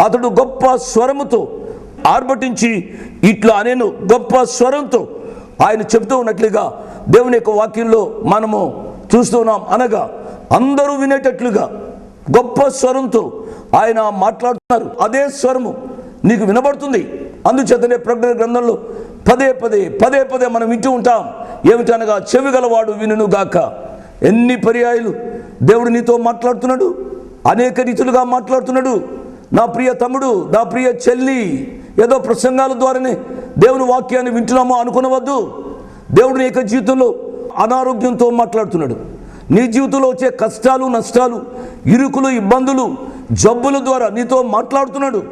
అతడు గొప్ప స్వరముతో ఆర్భటించి ఇట్లా నేను గొప్ప స్వరంతో ఆయన చెబుతూ ఉన్నట్లుగా దేవుని యొక్క వాక్యంలో మనము చూస్తున్నాం అనగా అందరూ వినేటట్లుగా గొప్ప స్వరంతో ఆయన మాట్లాడుతున్నారు. అదే స్వరము నీకు వినబడుతుంది. అందుచేతనే ప్రకటన గ్రంథంలో పదే పదే పదే పదే మనం వింటూ ఉంటాం. ఏమిటనగా చెవి గలవాడు వినును గాక. ఎన్ని పర్యాయాలు దేవుడు నీతో మాట్లాడుతున్నాడు. అనేక రీతులుగా మాట్లాడుతున్నాడు. నా ప్రియ తమ్ముడు నా ప్రియ చెల్లి ఏదో ప్రసంగాల ద్వారానే దేవుని వాక్యాన్ని వింటున్నామో అనుకునవద్దు. దేవుడు నీ యొక్క జీవితంలో అనారోగ్యంతో మాట్లాడుతున్నాడు. నీ జీవితంలో వచ్చే కష్టాలు నష్టాలు ఇరుకులు ఇబ్బందులు జబ్బుల ద్వారా నీతో మాట్లాడుతున్నాడు.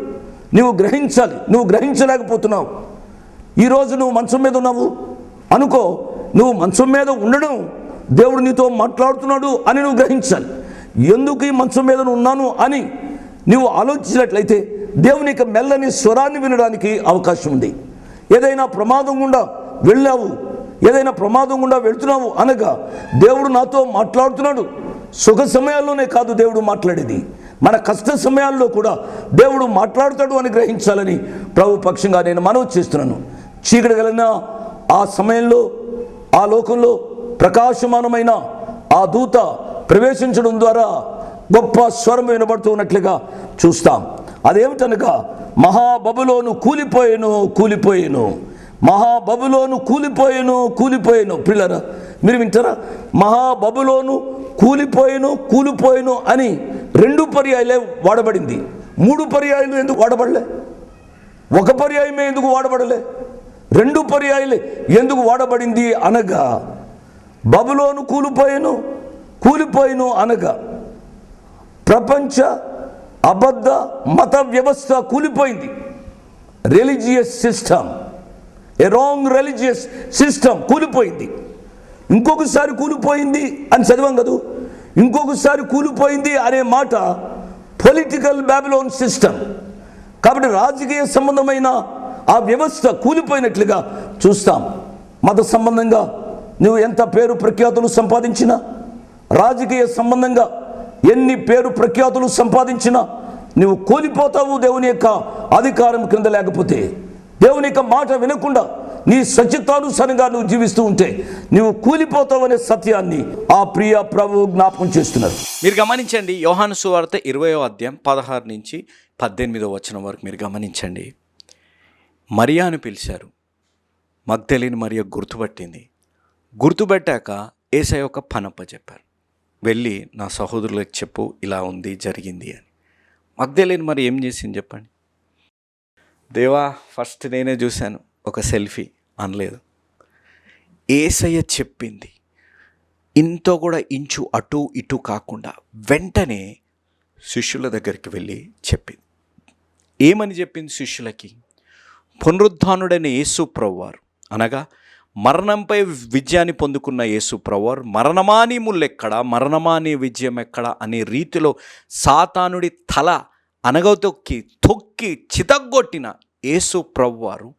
నువ్వు గ్రహించాలి నువ్వు గ్రహించలేకపోతున్నావు. ఈరోజు నువ్వు మంచం మీద ఉన్నావు. అనుకో నువ్వు మంచం మీద ఉండడం దేవుడు నీతో మాట్లాడుతున్నాడు అని నువ్వు గ్రహించాలి. ఎందుకు ఈ మంచం మీద ఉన్నాను అని నువ్వు ఆలోచించినట్లయితే దేవుని యొక్క మెల్లని స్వరాన్ని వినడానికి అవకాశం ఉంది. ఏదైనా ప్రమాదం గుండా వెళ్ళావు ఏదైనా ప్రమాదం గుండా వెళ్తున్నావు అనగా దేవుడు నాతో మాట్లాడుతున్నాడు. సుఖ సమయాల్లోనే కాదు దేవుడు మాట్లాడేది. మన కష్ట సమయాల్లో కూడా దేవుడు మాట్లాడుతాడు అని గ్రహించాలని ప్రభు పక్షంగా నేను మనవి చేస్తున్నాను. చీకటి కలిగిన ఆ సమయంలో ఆ లోకంలో ప్రకాశమానమైన ఆ దూత ప్రవేశించడం ద్వారా గొప్ప స్వరం వినబడుతున్నట్లుగా చూస్తాం. అదేమిటనగా మహాబబులోను కూలిపోయేను కూలిపోయేను. మహాబబులోను కూలిపోయేను కూలిపోయేను. పిల్లరా మీరు వింటారా? మహాబబులోను కూలిపోయేను కూలిపోయేను అని రెండు పర్యాయాలే వాడబడింది. మూడు పర్యాయాలు ఎందుకు వాడబడలే? ఒక పర్యాయమే ఎందుకు వాడబడలే? రెండు పర్యాయాలు ఎందుకు వాడబడింది అనగా బబులోను కూలిపోయేను కూలిపోయేను అనగా ప్రపంచ అబద్ధ మత వ్యవస్థ కూలిపోయింది. Religious system a wrong religious system కూలిపోయింది. ఇంకొకసారి కూలిపోయింది అని చదివాం కదూ? ఇంకొకసారి కూలిపోయింది అనే మాట పొలిటికల్ బ్యాబిలోన్ సిస్టమ్ కాబట్టి రాజకీయ సంబంధమైన ఆ వ్యవస్థ కూలిపోయినట్లుగా చూస్తాం. మత సంబంధంగా నువ్వు ఎంత పేరు ప్రఖ్యాతులు సంపాదించినా రాజకీయ సంబంధంగా ఎన్ని పేరు ప్రఖ్యాతులు సంపాదించినా నువ్వు కూలిపోతావు దేవుని యొక్క అధికారం క్రింద లేకపోతే. దేవుని యొక్క మాట వినకుండా నీ సచితానుసారంగా నువ్వు జీవిస్తూ ఉంటే నువ్వు కూలిపోతావు అనే సత్యాన్ని ఆ ప్రియ ప్రభు జ్ఞాపకం చేస్తున్నారు. మీరు గమనించండి యోహాను సువార్త ఇరవయో అధ్యాయం పదహారు నుంచి పద్దెనిమిదో వచనం వరకు మీరు గమనించండి. మరియాను పిలిచారు. మగ్ధలేని మరియ గుర్తుపట్టింది. గుర్తుపెట్టాక ఏసై ఒక పనప్ప చెప్పారు. వెళ్ళి నా సహోదరులకు చెప్పు ఇలా ఉంది జరిగింది అని. మధ్యలేని మరి ఏం చేసింది చెప్పండి? దేవా ఫస్ట్ నేనే చూశాను ఒక సెల్ఫీ అనలేదు. ఏసయ్య చెప్పింది ఇంతో కూడా ఇంచు అటు ఇటు కాకుండా వెంటనే శిష్యుల దగ్గరికి వెళ్ళి చెప్పింది. ఏమని చెప్పింది శిష్యులకి? పునరుద్ధానుడైన యేసు ప్రవ్వారు అనగా మరణంపై విజయాన్ని పొందుకున్న యేసు ప్రవర్ మరణమాని ముల్లెక్కడ? మరణమాని విజయం ఎక్కడ అనే రీతిలో సాతానుడి తల అనగతొక్కి తొక్కి చితగ్గొట్టిన యేసు ప్రవ్వారు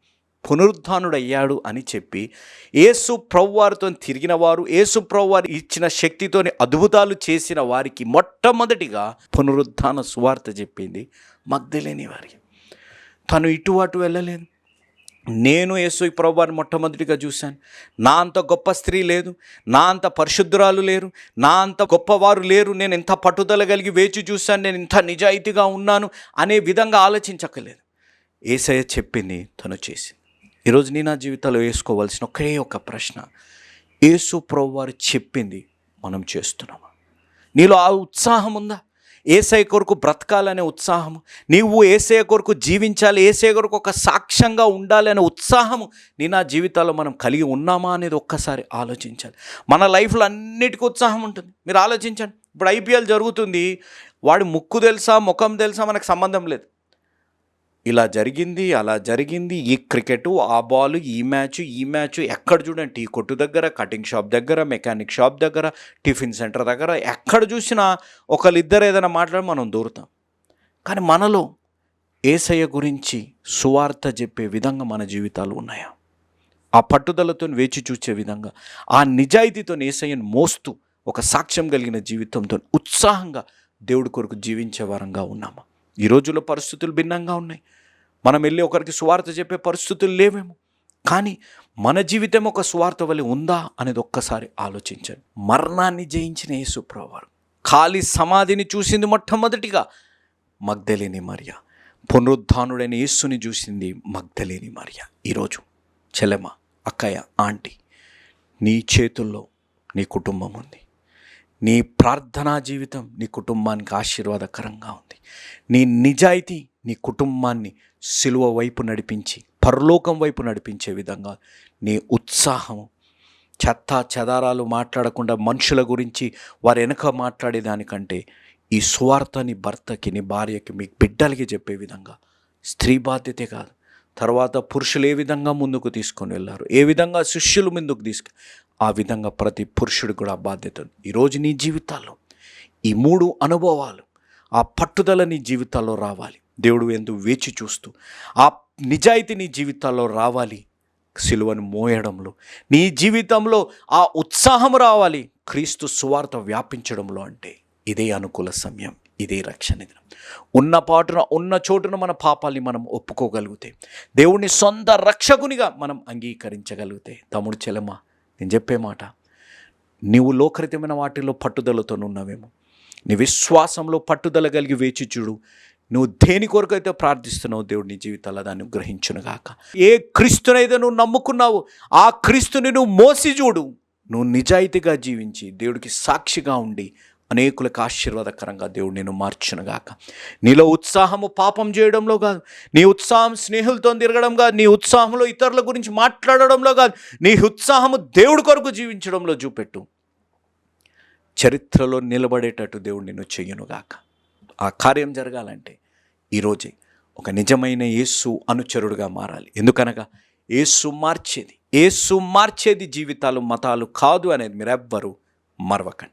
పునరుద్ధానుడయ్యాడు అని చెప్పి ఏసు ప్రవ్వారితో తిరిగిన వారు ఏసు ప్రభువారు ఇచ్చిన శక్తితోని అద్భుతాలు చేసిన వారికి మొట్టమొదటిగా పునరుద్ధాన సువార్త చెప్పింది మగ్ధలేని వారికి. తను ఇటు అటు వెళ్ళలేదు. నేను యేసు ప్రభువారిని మొట్టమొదటిగా చూశాను. నా అంత గొప్ప స్త్రీ లేదు నా అంత పరిశుద్ధురాలు లేరు నా అంత గొప్పవారు లేరు నేను ఇంత పట్టుదల కలిగి వేచి చూశాను నేను ఇంత నిజాయితీగా ఉన్నాను అనే విధంగా ఆలోచించక్కలేదు ఏసయ్య చెప్పింది తను చేసింది. ఈరోజు నీ నా జీవితంలో వేసుకోవాల్సిన ఒకే ఒక ప్రశ్న. యేసు ప్రభువారు చెప్పింది మనం చేస్తున్నామా? నీలో ఆ ఉత్సాహం ఉందా? ఏసఐ కొరకు బ్రతకాలనే ఉత్సాహము నీవు ఏసఐ కొరకు జీవించాలి ఏసఐ కొరకు ఒక సాక్ష్యంగా ఉండాలి అనే ఉత్సాహము నీ నా జీవితాల్లో మనం కలిగి ఉన్నామా అనేది ఒక్కసారి ఆలోచించాలి. మన లైఫ్లో అన్నిటికీ ఉత్సాహం ఉంటుంది. మీరు ఆలోచించండి. ఇప్పుడు ఐపీఎల్ జరుగుతుంది. వాడి ముక్కు తెలుసా ముఖం తెలుసా మనకు సంబంధం లేదు. ఇలా జరిగింది అలా జరిగింది. ఈ క్రికెట్ ఆ బాల్ ఈ మ్యాచ్ ఈ మ్యాచ్ ఎక్కడ చూడండి. టీ కొట్టు దగ్గర కటింగ్ షాప్ దగ్గర మెకానిక్ షాప్ దగ్గర టిఫిన్ సెంటర్ దగ్గర ఎక్కడ చూసినా ఒకళ్ళిద్దరు ఏదైనా మాట్లాడి మనం దూరుతాం. కానీ మనలో ఏసయ్య గురించి సువార్త చెప్పే విధంగా మన జీవితాలు ఉన్నాయా? ఆ పట్టుదలతో వేచి చూచే విధంగా ఆ నిజాయితీతో ఏసయ్యను మోస్తూ ఒక సాక్ష్యం కలిగిన జీవితంతో ఉత్సాహంగా దేవుడి కొరకు జీవించే వారంగా ఉన్నామా? ఈ రోజుల్లో పరిస్థితులు భిన్నంగా ఉన్నాయి. మనం వెళ్ళి ఒకరికి స్వార్థ చెప్పే పరిస్థితులు లేవేమో. కానీ మన జీవితం ఒక స్వార్థ వలి ఉందా అనేది ఒక్కసారి ఆలోచించండి. మరణాన్ని జయించిన యేసుప్రవారు ఖాళీ సమాధిని చూసింది మొట్టమొదటిగా మగ్ధలేని మరియ. పునరుద్ధానుడైన యేస్సుని చూసింది మగ్ధలేని మరియ. ఈరోజు చెలమ అక్కయ్య ఆంటీ నీ చేతుల్లో నీ కుటుంబం ఉంది. నీ ప్రార్థనా జీవితం నీ కుటుంబానికి ఆశీర్వాదకరంగా ఉంది. నీ నిజాయితీ నీ కుటుంబాన్ని సిలువ వైపు నడిపించి పరలోకం వైపు నడిపించే విధంగా నీ ఉత్సాహము చెత్త చెదారాలు మాట్లాడకుండా మనుషుల గురించి వారి వెనక మాట్లాడేదానికంటే ఈ స్వార్థని భర్తకి నీ భార్యకి మీ బిడ్డలకి చెప్పే విధంగా స్త్రీ బాధ్యతే కాదు. తర్వాత పురుషులు ఏ విధంగా ముందుకు తీసుకొని వెళ్ళారు? ఏ విధంగా శిష్యులు ముందుకు తీసుకు ఆ విధంగా ప్రతి పురుషుడు కూడా బాధ్యత ఈరోజు నీ జీవితాల్లో ఈ మూడు అనుభవాలు ఆ పట్టుదల నీ జీవితాల్లో రావాలి. దేవుడు ఎందుకు వేచి చూస్తూ ఆ నిజాయితీ నీ జీవితాల్లో రావాలి. సిలువను మోయడంలో నీ జీవితంలో ఆ ఉత్సాహం రావాలి. క్రీస్తు సువార్త వ్యాపించడంలో అంటే ఇదే అనుకూల సమయం ఇదే రక్షణ దినం. ఉన్న పాటున ఉన్న చోటున మన పాపాల్ని మనం ఒప్పుకోగలిగితే దేవుణ్ణి సొంత రక్షకునిగా మనం అంగీకరించగలిగితే తమ్ముడు చెలమ నేను చెప్పే మాట. నీవు లోకరితమైన వాటిలో పట్టుదలతో ఉన్నావేమో నీ విశ్వాసంలో పట్టుదల కలిగి వేచి చూడు. నువ్వు దేని కొరకైతే ప్రార్థిస్తున్నావు దేవుడు నీ జీవితాల్లో దాన్ని గ్రహించునుగాక ఏ క్రీస్తునైతే నువ్వు నమ్ముకున్నావు ఆ క్రీస్తుని నువ్వు మోసి చూడు. నువ్వు నిజాయితీగా జీవించి దేవుడికి సాక్షిగా ఉండి అనేకులకు ఆశీర్వాదకరంగా దేవుడు నేను మార్చునుగాక నీలో ఉత్సాహము పాపం చేయడంలో కాదు. నీ ఉత్సాహం స్నేహితులతో తిరగడం కాదు. నీ ఉత్సాహంలో ఇతరుల గురించి మాట్లాడడంలో కాదు. నీ ఉత్సాహము దేవుడి కొరకు జీవించడంలో చూపెట్టు. చరిత్రలో నిలబడేటట్టు దేవుడు నిన్ను చెయ్యనుగాక ఆ కార్యం జరగాలంటే ఈరోజే ఒక నిజమైన యేసు అనుచరుడుగా మారాలి. ఎందుకనగా యేసు మార్చేది. యేసు మార్చేది జీవితాలు మతాలు కాదు అనేది మీరెవ్వరూ మరవకండి.